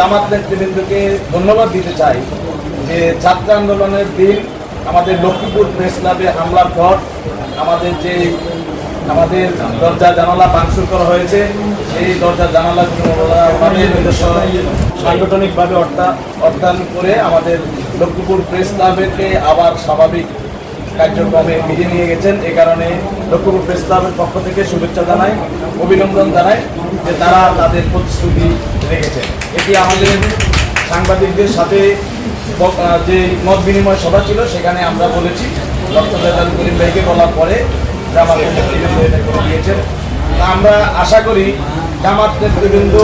জামাত নেতৃবৃন্দকে ধন্যবাদ দিতে চাই যে ছাত্র আন্দোলনের দিন আমাদের লক্ষ্মীপুর প্রেস ক্লাবে হামলার পর আমাদের যে আমাদের দরজা জানালা ভাঙচুর করা হয়েছে, সেই দরজা ওনাদের নিজস্ব সাংগঠনিকভাবে অর্থাৎ অর্থায়ন করে আমাদের লক্ষ্মীপুর প্রেস ক্লাবেকে আবার স্বাভাবিক কার্যক্রমে ফিরিয়ে নিয়ে গেছেন। এ কারণে লক্ষ্মীপুর ক্লাবের পক্ষ থেকে শুভেচ্ছা জানাই, অভিনন্দন জানাই যে তারা তাদের প্রতিশ্রুতি রেখেছেন। এটি আমাদের সাংবাদিকদের সাথে যে মত বিনিময় সভা ছিল, সেখানে আমরা বলেছি, ডক্টর রেজাল করিম ভাইকে বলার পরে জামাত করে দিয়েছেন। আমরা আশা করি জামাত নেতৃবৃন্দ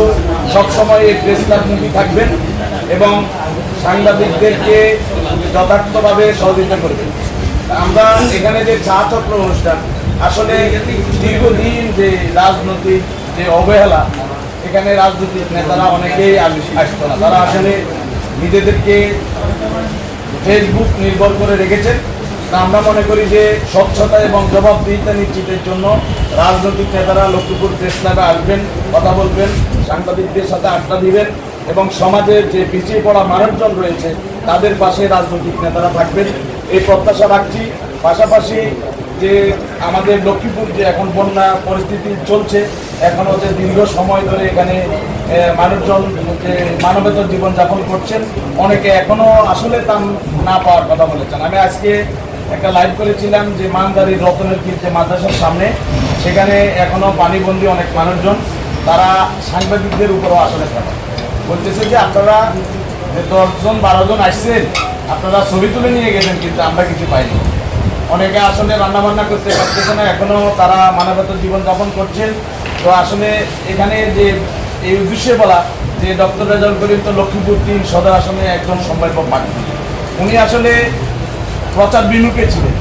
সবসময় এই প্রেস ক্লাবমুখী থাকবেন এবং সাংবাদিকদেরকে যথার্থভাবে সহযোগিতা করবেন। আমরা এখানে যে চা চক্র অনুষ্ঠান, আসলে দীর্ঘদিন যে রাজনৈতিক যে অবহেলা, এখানে রাজনৈতিক নেতারা অনেকেই আস- আসতো না। তারা আসলে নিজেদেরকে ফেসবুক নির্ভর করে রেখেছেন। আমরা মনে করি যে স্বচ্ছতা এবং জবাবদিহিতা নিশ্চিতের জন্য রাজনৈতিক নেতারা লক্ষ্মীপুর প্রেস ক্লাবে আসবেন, কথা বলবেন, সাংবাদিকদের সাথে আড্ডা দিবেন এবং সমাজের যে পিছিয়ে পড়া মানুষজন রয়েছে, তাদের পাশে রাজনৈতিক নেতারা থাকবেন। এই প্রত্যাশা রাখছি। পাশাপাশি যে আমাদের লক্ষ্মীপুর যে এখন বন্যা পরিস্থিতি চলছে এখনও যে দীর্ঘ সময় ধরে এখানে মানুষজন, যে মানবেতর জীবনযাপন করছেন, অনেকে এখনও আসলে তা না পাওয়ার কথা বলেছেন। আমি আজকে একটা লাইভ করেছিলাম যে মানদারির রতনের কীর যে মাদ্রাসার সামনে, সেখানে এখনও পানিবন্দী অনেক মানুষজন, তারা সাংবাদিকদের উপরও আসলে থাকে বলতেছে যে আপনারা দশজন বারোজন আসছেন আপনারা ছবি তুলে নিয়ে গেছেন, কিন্তু আমরা কিছু পাইনি। অনেকে আসলে রান্না বান্না করতে পারতেছে না, এখনও তারা মানবতার জীবনযাপন করছেন তো আসলে এখানে যে, এই উদ্দেশ্যে বলা, যে ডক্টর রেজাল করিম তো লক্ষ্মীপুর তিন সদর আসনে একজন সম্ভাব্য প্রার্থী উনি আসলে প্রচার বিমুখে ছিলেন।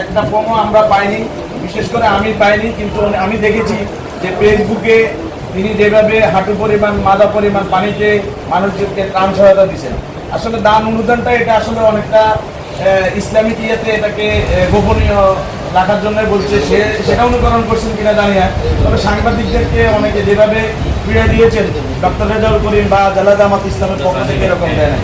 একটা প্রমো আমরা পাইনি, বিশেষ করে আমি পাইনি, কিন্তু আমি দেখেছি যে ফেসবুকে তিনি যেভাবে হাঁটু পরিমাণ, মাদা পরিমাণ পানিতে মানুষদেরকে ত্রাণ সহায়তা দিচ্ছেন আসলে দান অনুদানটা এটা আসলে অনেকটা ইসলামিক ইয়েতে এটাকে গোপনীয় রাখার জন্য বলছে। সে, সেটা অনুকরণ করছেন কিনা জানি না। তবে সাংবাদিকদেরকে অনেকে যেভাবে পীড়া দিয়েছেন, ডক্টর রেজাউল করিম বা জালাদ আহমদ ইসলামের পক্ষ থেকে এরকম দেয় না